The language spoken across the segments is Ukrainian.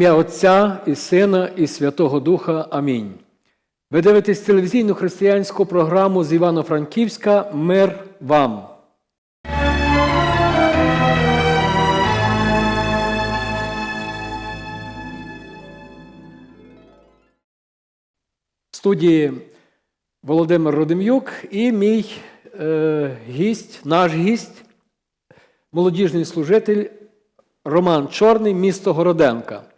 ім'я Отця і Сина і Святого Духа. Амінь. Ви дивитесь телевізійну християнську програму з Івано-Франківська Мир вам. В студії Володимир Родим'юк і мій е, гість, наш гість, молодіжний служитель Роман Чорний, місто Городенка.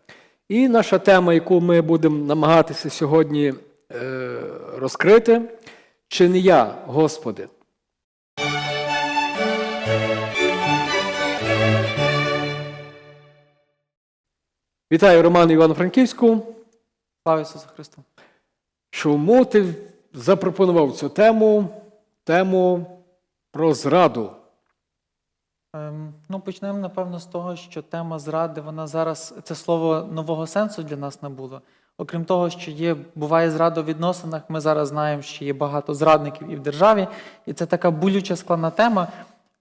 І наша тема, яку ми будемо намагатися сьогодні е, розкрити, чи не я, Господи. Вітаю Роман Івано-Франківську. Слава Ісусу Христу! Чому ти запропонував цю тему, тему про зраду? Ем, ну, почнемо, напевно, з того, що тема зради, вона зараз, це слово нового сенсу для нас набуло. Окрім того, що є, буває зрада у відносинах, ми зараз знаємо, що є багато зрадників і в державі, і це така болюча складна тема.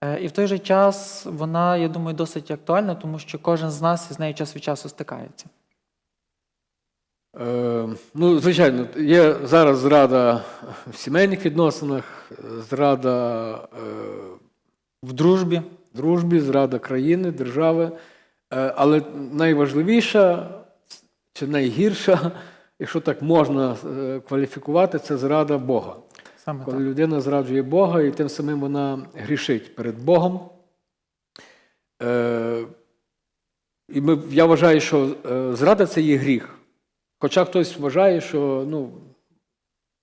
Е, І в той же час вона, я думаю, досить актуальна, тому що кожен з нас із нею час від часу стикається. Е, ну, звичайно, є зараз зрада в сімейних відносинах, зрада е, В дружбі, в дружбі, зрада країни, держави. Е, але найважливіша чи найгірша, якщо так можна е, кваліфікувати, це зрада Бога. саме Коли так. людина зраджує Бога і тим самим вона грішить перед Богом. Е, і ми, я вважаю, що зрада це є гріх. Хоча хтось вважає, що ну,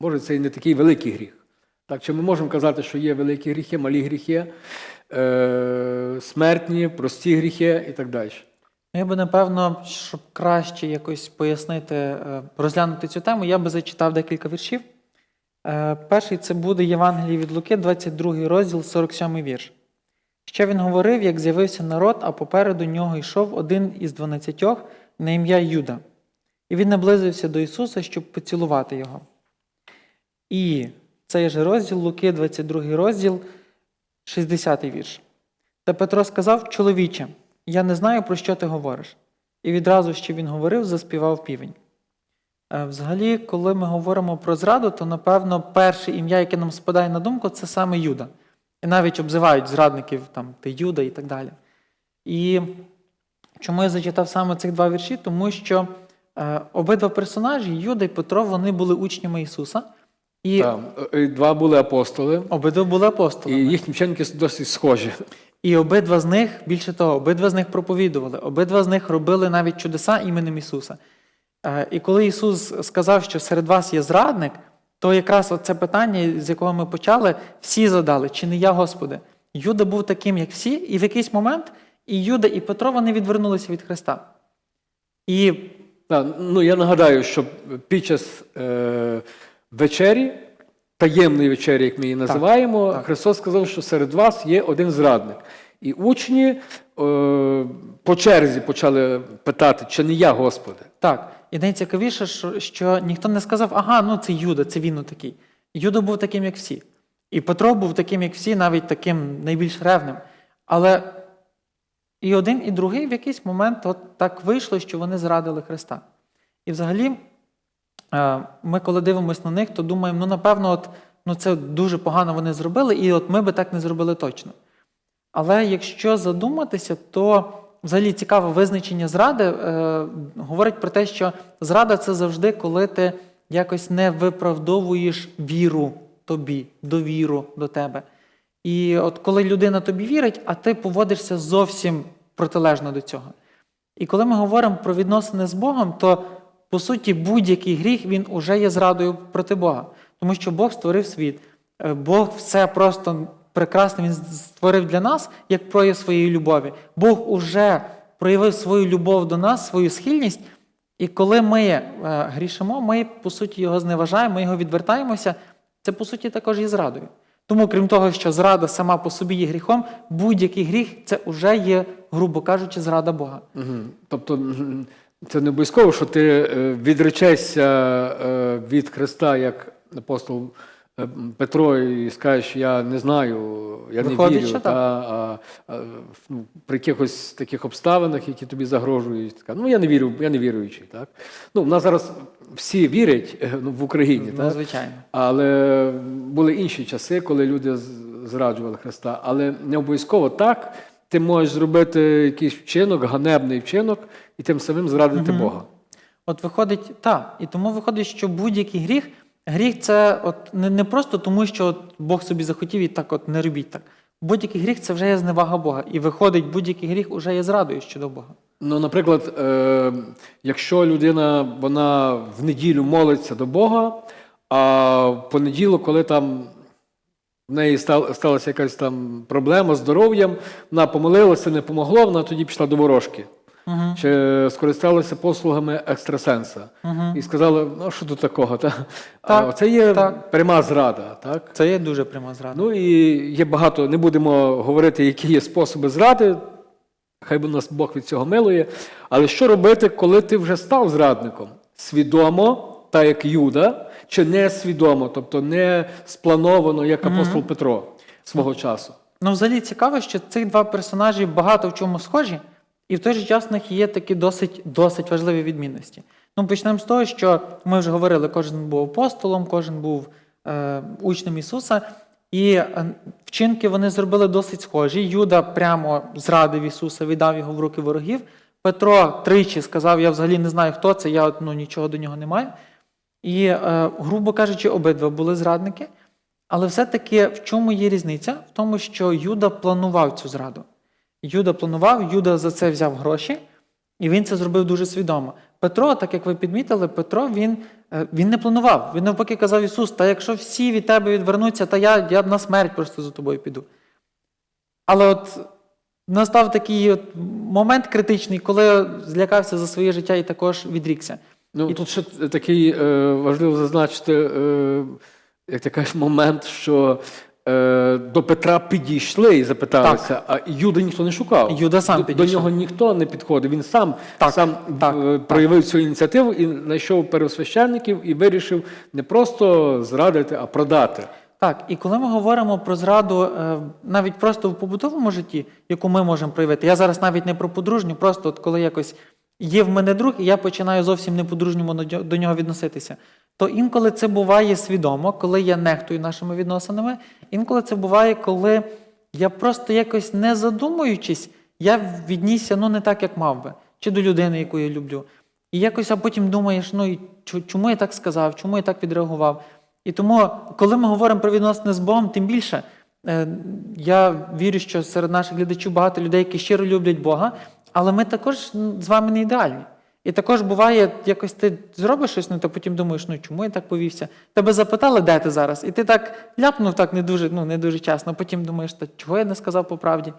може це і не такий великий гріх. Так, чи ми можемо казати, що є великі гріхи, малі гріхи, е, смертні, прості гріхи і так далі. Я би, напевно, щоб краще якось пояснити, е, розглянути цю тему, я би зачитав декілька віршів. Е, Перший це буде Євангеліє від Луки, 22 розділ, 47 вірш. Ще він говорив, як з'явився народ, а попереду нього йшов один із дванадцятьох на ім'я Юда. І він наблизився до Ісуса, щоб поцілувати його. І цей же розділ, Луки, 22 розділ, 60 вірш. Та Петро сказав: Чоловіче, я не знаю, про що ти говориш. І відразу, що він говорив, заспівав півень. Е, Взагалі, коли ми говоримо про зраду, то, напевно, перше ім'я, яке нам спадає на думку, це саме Юда. І навіть обзивають зрадників там, ти Юда і так далі. І чому я зачитав саме цих два вірші? Тому що е, обидва персонажі, Юда і Петро, вони були учнями Ісуса. І Там, е, два були апостоли, обидва були і їхні вченики досить схожі. І обидва з них, більше того, обидва з них проповідували, обидва з них робили навіть чудеса іменем Ісуса. Е, І коли Ісус сказав, що серед вас є зрадник, то якраз це питання, з якого ми почали, всі задали, чи не я, Господи? Юда був таким, як всі, і в якийсь момент і Юда, і Петро вони відвернулися від Христа. І Так, ну, я нагадаю, що під час е, вечері, таємної вечері, як ми її називаємо, так. Христос сказав, що серед вас є один зрадник. І учні е, по черзі почали питати, чи не я, Господи. Так, і найцікавіше, що, що ніхто не сказав, ага, ну це Юда, це він такий. Юда був таким, як всі. І Петро був таким, як всі, навіть таким найбільш ревним. Але і один, і другий в якийсь момент от так вийшло, що вони зрадили Христа. І взагалі, ми, коли дивимося на них, то думаємо, ну, напевно, от, ну, це дуже погано вони зробили, і от ми би так не зробили точно. Але якщо задуматися, то взагалі цікаве визначення зради е, говорить про те, що зрада це завжди, коли ти якось не виправдовуєш віру тобі, довіру до тебе. І от коли людина тобі вірить, а ти поводишся зовсім протилежно до цього. І коли ми говоримо про відносини з Богом, то по суті будь-який гріх він уже є зрадою проти Бога. Тому що Бог створив світ. Е, Бог все просто прекрасно Він створив для нас як прояв своєї любові. Бог уже проявив свою любов до нас, свою схильність. І коли ми е, грішимо, ми по суті його зневажаємо, ми його відвертаємося. Це по суті також є зрадою. Тому, крім того, що зрада сама по собі є гріхом, будь-який гріх це вже є, грубо кажучи, зрада Бога. Угу. Тобто це не обов'язково, що ти е, відречешся е, від Христа, як апостол е, Петро і скажеш, я не знаю, я Виходить, не вірю, що та, а, а, ну, при якихось таких обставинах, які тобі загрожують, така, ну я не вірю, я не віруючий. Так? Ну, в нас зараз всі вірять ну, в Україні, Ну, так? звичайно. але були інші часи, коли люди зраджували Христа. Але не обов'язково так. Ти можеш зробити якийсь вчинок, ганебний вчинок, і тим самим зрадити Бога. От виходить, так. І тому виходить, що будь-який гріх, гріх це от не, не просто тому, що от Бог собі захотів і так от не робіть так. Будь-який гріх це вже є зневага Бога. І виходить, будь-який гріх уже є зрадою щодо Бога. Ну, наприклад, е, якщо людина вона в неділю молиться до Бога, а в понеділок, коли там в неї сталася якась там проблема з здоров'ям, вона помолилася, не помогло, вона тоді пішла до ворожки. Угу. Чи скористалася послугами екстрасенса Угу. і сказали, ну що тут такого? Та? Так, це є так. пряма зрада. Так? Це є дуже пряма зрада. Ну і є багато, не будемо говорити, які є способи зради. Хай би нас Бог від цього милує. Але що робити, коли ти вже став зрадником? Свідомо, так як Юда, чи не свідомо, тобто не сплановано, як апостол Петро свого часу. Ну, взагалі цікаво, що цих два персонажі багато в чому схожі, і в той же час в них є такі досить, досить важливі відмінності. Ну, почнемо з того, що ми вже говорили, кожен був апостолом, кожен був е, учнем Ісуса, і е, вчинки вони зробили досить схожі. Юда прямо зрадив Ісуса, віддав його в руки ворогів. Петро тричі сказав: Я взагалі не знаю, хто це, я ну, нічого до нього не маю. І, е, грубо кажучи, обидва були зрадники. Але все-таки в чому є різниця? В тому, що Юда планував цю зраду. Юда планував, Юда за це взяв гроші, і він це зробив дуже свідомо. Петро, так як ви підмітили, Петро він, е, він не планував. Він навпаки казав Ісус, та якщо всі від тебе відвернуться, то я, я на смерть просто за тобою піду. Але от настав такий от момент критичний, коли злякався за своє життя і також відрікся. Ну, тут ще такий е, важливо зазначити, е, як ти кажеш, момент, що е, до Петра підійшли і запиталися, а Юда ніхто не шукав. Юда сам до, до підійшов. нього ніхто не підходив. Він сам, Так, сам так, е, проявив цю ініціативу і знайшов первосвященників і вирішив не просто зрадити, а продати. Так, і коли ми говоримо про зраду е, навіть просто в побутовому житті, яку ми можемо проявити, я зараз навіть не про подружню, просто от коли якось є в мене друг, і я починаю зовсім не по-дружньому до нього- відноситися, то інколи це буває свідомо, коли я нехтую нашими відносинами, інколи це буває, коли я просто якось не задумуючись, я віднісся ну не так, як мав би, чи до людини, яку я люблю. І якось а потім думаєш, ну і чому я так сказав, чому я так відреагував. І тому, коли ми говоримо про відносини з Богом, тим більше е, я вірю, що серед наших глядачів багато людей, які щиро люблять Бога, але ми також з вами не ідеальні. І також буває, якось ти зробиш щось, ну то потім думаєш, ну чому я так повівся? Тебе запитали, де ти зараз? І ти так ляпнув так не дуже, ну, не дуже чесно. Потім думаєш, та чого я не сказав по правді?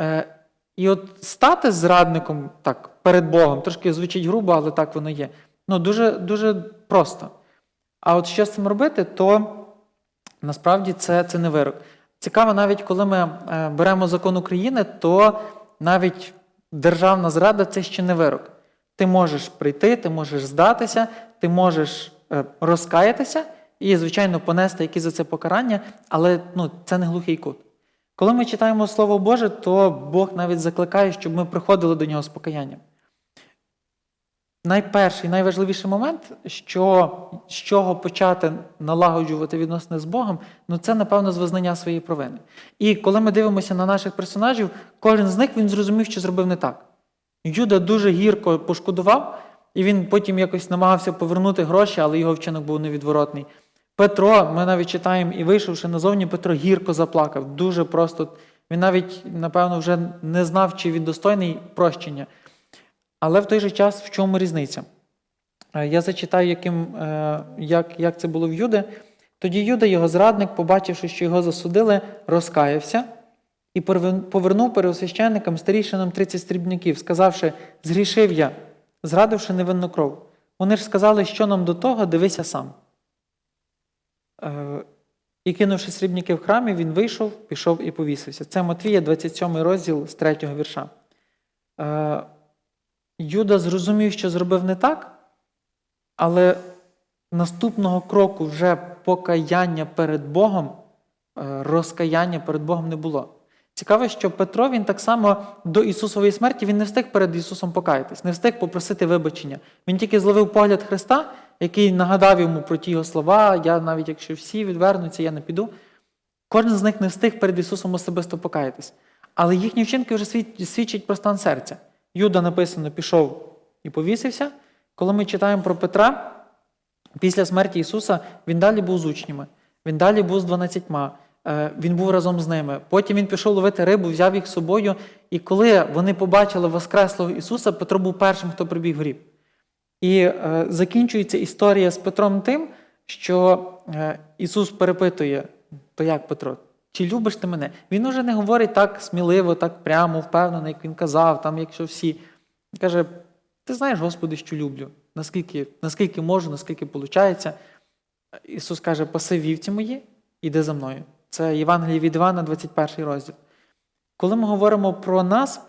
Е, і от стати зрадником так перед Богом, трошки звучить грубо, але так воно є. Ну, дуже, дуже просто. А от що з цим робити, то насправді це, це не вирок. Цікаво, навіть коли ми е, беремо закон України, то навіть державна зрада це ще не вирок. Ти можеш прийти, ти можеш здатися, ти можеш е, розкаятися і, звичайно, понести якісь за це покарання, але ну, це не глухий кут. Коли ми читаємо Слово Боже, то Бог навіть закликає, щоб ми приходили до нього з покаянням. Найперший, найважливіший момент, що, з чого почати налагоджувати відносини з Богом, ну це, напевно, з визнання своєї провини. І коли ми дивимося на наших персонажів, кожен з них він зрозумів, що зробив не так. Юда дуже гірко пошкодував, і він потім якось намагався повернути гроші, але його вчинок був невідворотний. Петро, ми навіть читаємо, і вийшовши назовні, Петро гірко заплакав. Дуже просто. Він навіть, напевно, вже не знав, чи він достойний прощення. Але в той же час в чому різниця? Е, Я зачитаю, яким, е, як, як це було в Юди. Тоді Юда, його зрадник, побачивши, що його засудили, розкаявся і повернув пересвященникам старішинам 30 стрібників, сказавши: Згрішив я, зрадивши невинну кров. Вони ж сказали, що нам до того, дивися сам. Е, І кинувши срібники в храмі, він вийшов, пішов і повісився. Це Матвія, 27 розділ з 3 вірша. Юда зрозумів, що зробив не так, але наступного кроку вже покаяння перед Богом, е, розкаяння перед Богом не було. Цікаво, що Петро він так само до Ісусової смерті він не встиг перед Ісусом покаятись, не встиг попросити вибачення. Він тільки зловив погляд Христа, який нагадав йому про ті його слова. Я навіть якщо всі відвернуться, я не піду. Кожен з них не встиг перед Ісусом особисто покаятись. Але їхні вчинки вже свід- свідчать про стан серця. Юда написано, пішов і повісився. Коли ми читаємо про Петра, після смерті Ісуса він далі був з учнями, він далі був з дванадцятьма, е, він був разом з ними. Потім він пішов ловити рибу, взяв їх з собою. І коли вони побачили Воскреслого Ісуса, Петро був першим, хто прибіг в гріб. І е, закінчується історія з Петром тим, що е, Ісус перепитує: то як Петро, чи любиш ти мене? Він уже не говорить так сміливо, так прямо, впевнено, як він казав, там, якщо всі. Він каже: Ти знаєш, Господи, що люблю, наскільки, наскільки можу, наскільки виходить. Ісус каже: паси вівці мої, іди за мною. Це Євангеліє від Івана, 21 розділ. Коли ми говоримо про нас,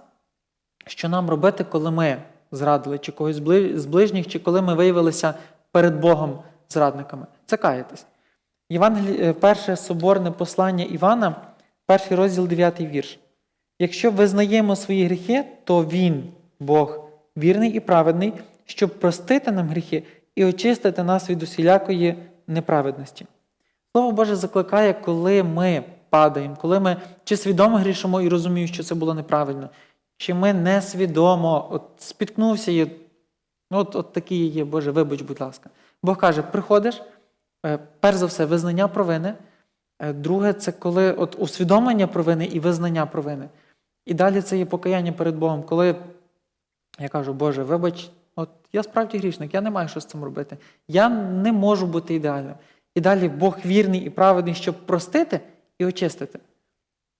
що нам робити, коли ми зрадили чи когось з ближніх, чи коли ми виявилися перед Богом зрадниками, це каятись. Євангелі... е, перше соборне послання Івана, перший розділ, 9 вірш. Якщо визнаємо свої гріхи, то Він, Бог, вірний і праведний, щоб простити нам гріхи і очистити нас від усілякої неправедності. Слово Боже закликає, коли ми падаємо, коли ми чи свідомо грішимо і розуміємо, що це було неправильно, чи ми несвідомо от спіткнувся і ну, от, от такі є, Боже, вибач, будь ласка. Бог каже: приходиш, перш за все, визнання провини. Е, Друге, це коли от усвідомлення провини і визнання провини. І далі це є покаяння перед Богом, коли я кажу, Боже, вибач, от я справді грішник, я не маю що з цим робити. Я не можу бути ідеальним. І далі Бог вірний і праведний, щоб простити і очистити.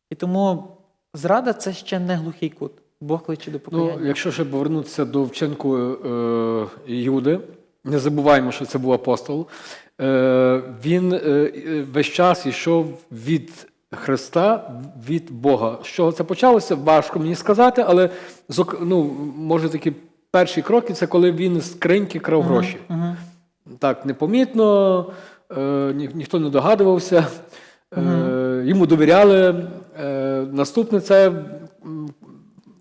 І тому зрада це ще не глухий кут. Бог кличе до покаяння. Ну, якщо ще повернутися до вчинку е, Юди, не забуваємо, що це був апостол. Е, він е, е, весь час йшов від Христа, від Бога. З чого це почалося? Важко мені сказати, але ну, може такі перші кроки це коли він з скриньки крав гроші. Мгм. Так, непомітно, ні, ніхто не догадувався, е, йому довіряли. Наступне це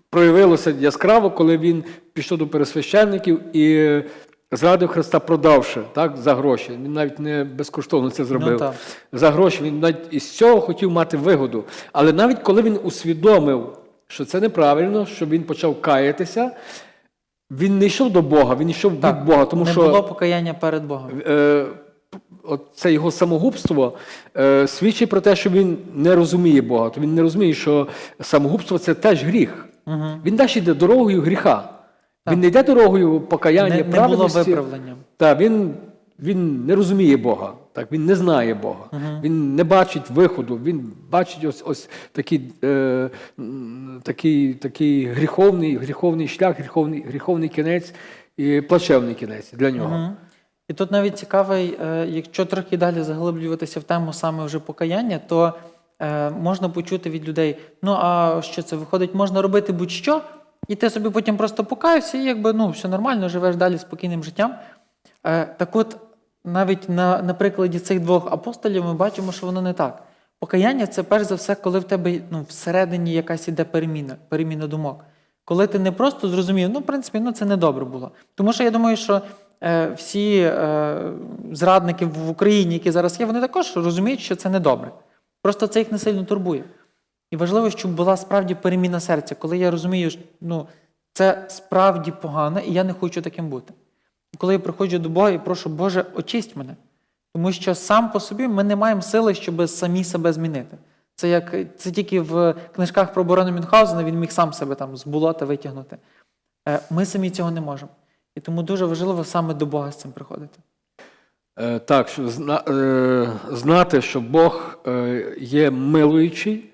проявилося яскраво, коли він пішов до пересвященників і зрадив Христа, продавши так, за гроші. Він навіть не безкоштовно це зробив. Ну. За гроші він навіть із цього хотів мати вигоду. Але навіть коли він усвідомив, що це неправильно, що він почав каятися, він не йшов до Бога, він йшов від Так, Бога, тому не що було покаяння перед Богом. е, от це його самогубство е, свідчить про те, що він не розуміє Бога. То він не розуміє, що самогубство це теж гріх. Угу. Він далі йде дорогою гріха. Він не йде дорогою покаяння, Не, не було виправлення. Так, він, він не розуміє Бога, так, він не знає Бога, він не бачить виходу, він бачить ось, ось такий, е, такий, такий гріховний, гріховний шлях, гріховний, гріховний кінець і плачевний кінець для нього. Мгм. І тут навіть цікавий, е, якщо трохи далі заглиблюватися в тему саме вже покаяння, то е, можна почути від людей: ну а що це виходить, можна робити будь-що, і ти собі потім просто покаявся, і якби ну, все нормально, живеш далі спокійним життям. Е, так от, навіть на, на прикладі цих двох апостолів ми бачимо, що воно не так. Покаяння це перш за все, коли в тебе ну, всередині якась іде переміна, переміна думок. Коли ти не просто зрозумів, ну, в принципі, ну, це не добре було. Тому що я думаю, що е, всі е, зрадники в Україні, які зараз є, вони також розуміють, що це не добре. Просто це їх не сильно турбує. І важливо, щоб була справді переміна серця, коли я розумію, що ну, це справді погано, і я не хочу таким бути. І коли я приходжу до Бога і прошу, Боже, очисть мене. Тому що сам по собі ми не маємо сили, щоб самі себе змінити. Це як це тільки в книжках про оборону Мюнхгаузена він міг сам себе там з болота витягнути. Е, Ми самі цього не можемо. І тому дуже важливо саме до Бога з цим приходити. Е, Так, е, знати, що Бог є милуючий,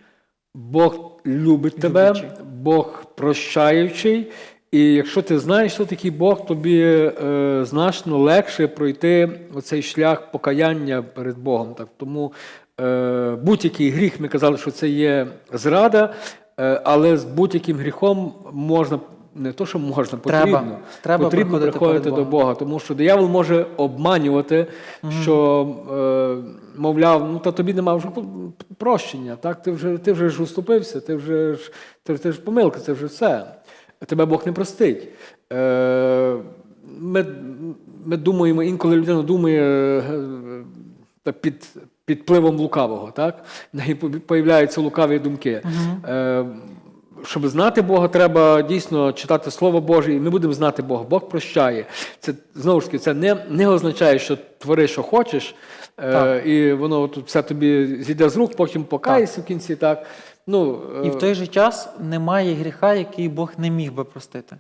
Бог любить тебе. Бог прощаючий. І якщо ти знаєш, що такий Бог, тобі е, значно легше пройти оцей шлях покаяння перед Богом. Так, тому е, будь-який гріх, ми казали, що це є зрада, е, але з будь-яким гріхом можна не то, що можна, потрібно. Треба потрібно приходити до Бога, тому що диявол може обманювати, що, е, мовляв, ну та тобі нема вже прощення, так? Ти вже, ти вже ж уступився, ти вже ж, ти, ти ж помилка, це вже все. Тебе Бог не простить. Е, ми, ми думаємо, інколи людина думає е, та під, під впливом лукавого, так? Неї появляються лукаві думки. Е, щоб знати Бога, треба дійсно читати Слово Боже, і ми будемо знати Бога. Бог прощає. Це знову ж таки, це не, не означає, що твори, що хочеш, е, і воно тут все тобі зійде з рук, потім покаєшся в кінці. Так. Ну, е, І в той же час немає гріха, який Бог не міг би простити.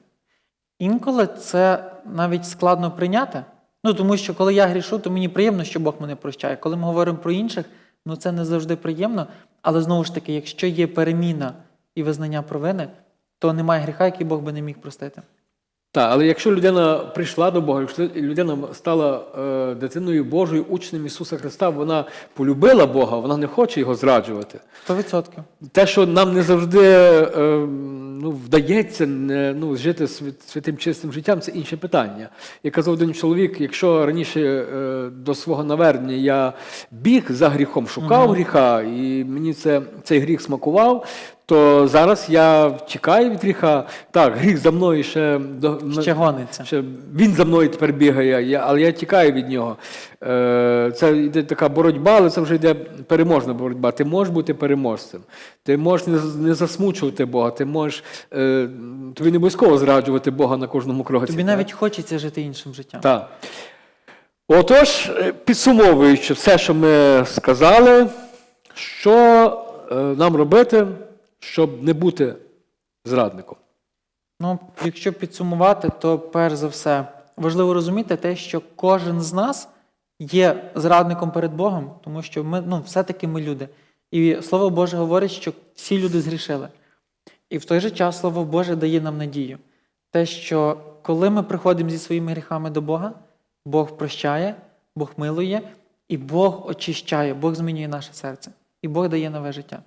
Інколи це навіть складно прийняти. Ну, тому що коли я грішу, то мені приємно, що Бог мене прощає. Коли ми говоримо про інших, ну це не завжди приємно. Але знову ж таки, якщо є переміна і визнання провини, то немає гріха, який Бог би не міг простити. Так, але якщо людина прийшла до Бога, якщо людина стала е, дитиною Божою, учнем Ісуса Христа, вона полюбила Бога, вона не хоче його зраджувати. 100%. Те, що нам не завжди е, ну, вдається не, ну, жити святим чистим життям, це інше питання. Як казав один чоловік, якщо раніше е, до свого навернення я біг за гріхом, шукав гріха, і мені це, цей гріх смакував, то зараз я втікаю від гріха. Так, гріх за мною ще Ще гониться. Ще він за мною тепер бігає, я, але я тікаю від нього. Е, це йде така боротьба, але це вже йде переможна боротьба. Ти можеш бути переможцем. Ти можеш не, засмучувати Бога, ти можеш е, тобі не обов'язково зраджувати Бога на кожному кроці. Тобі так? навіть хочеться жити іншим життям. Так. Отож, е, підсумовуючи все, що ми сказали, що е, нам робити, щоб не бути зрадником? Ну, якщо підсумувати, то перш за все важливо розуміти те, що кожен з нас є зрадником перед Богом, тому що ми ну, все-таки ми люди. І Слово Боже говорить, що всі люди згрішили. І в той же час Слово Боже дає нам надію. Те, що коли ми приходимо зі своїми гріхами до Бога, Бог прощає, Бог милує, і Бог очищає, Бог змінює наше серце, і Бог дає нове життя.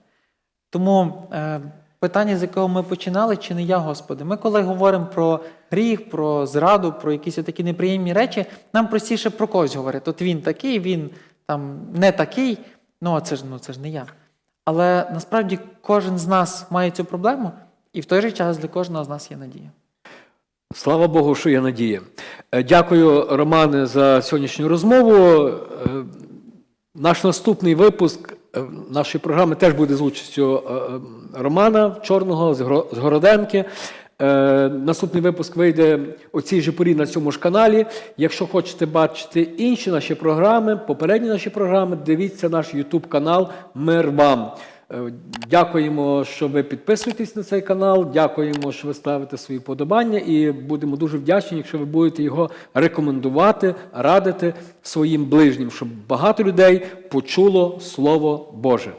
Тому е, питання, з якого ми починали, чи не я, Господи, ми коли говоримо про гріх, про зраду, про якісь такі неприємні речі, нам простіше про когось говорити. От він такий, він там не такий, ну це ж, ну, це ж не я. Але насправді кожен з нас має цю проблему, і в той же час для кожного з нас є надія. Слава Богу, що є надія. Е, Дякую, Романе, за сьогоднішню розмову. Е, Наш наступний випуск нашої програми теж буде з участю е, е, Романа Чорного з Городенки. Е, Наступний випуск вийде у цій же порі на цьому ж каналі. Якщо хочете бачити інші наші програми, попередні наші програми, дивіться наш YouTube канал Мир вам. Е, Дякуємо, що ви підписуєтесь на цей канал. Дякуємо, що ви ставите свої подобання, і будемо дуже вдячні, якщо ви будете його рекомендувати, радити своїм ближнім, щоб багато людей почуло Слово Боже.